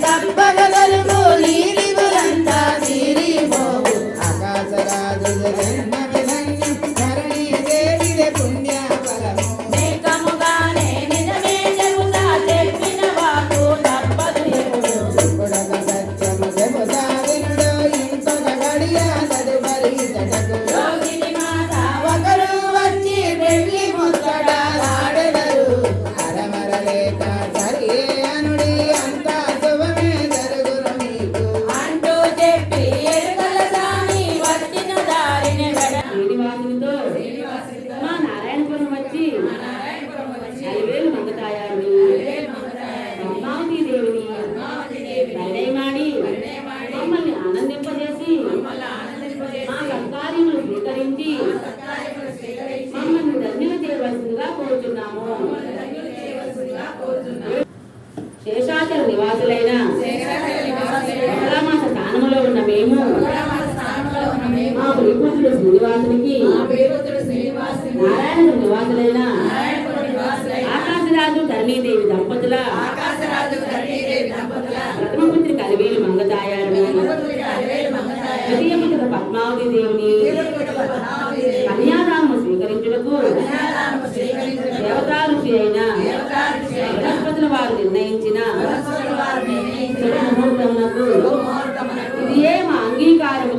Tá దేవిని పరిణయ మాడి మమ్మల్ని ఆనందింపజేసి మా సత్కార్యములు స్వీకరించి మమ్మల్ని చేయవలసిందిగా కోరుతున్నాము శేషాచల నివాసులైన మాస స్థానంలో ఉన్న మేము మా ప్రియపుత్రుడు శ్రీనివాసునికి నారాయణ నివాసులైన ఆకాశరాజు ధరణీదేవి దంపతుల. ప్రథమపుత్రి కలివేలు మంగతాయారుని ద్వితీయ పుత్రుడు పద్మావతి దేవుని కన్యాదానము స్వీకరించుటకు దేవతా ఋషి అయిన బృహస్పతుల వారు నిర్ణయించిన ముహూర్తమునకు ఇది ఏ మా అంగీకారం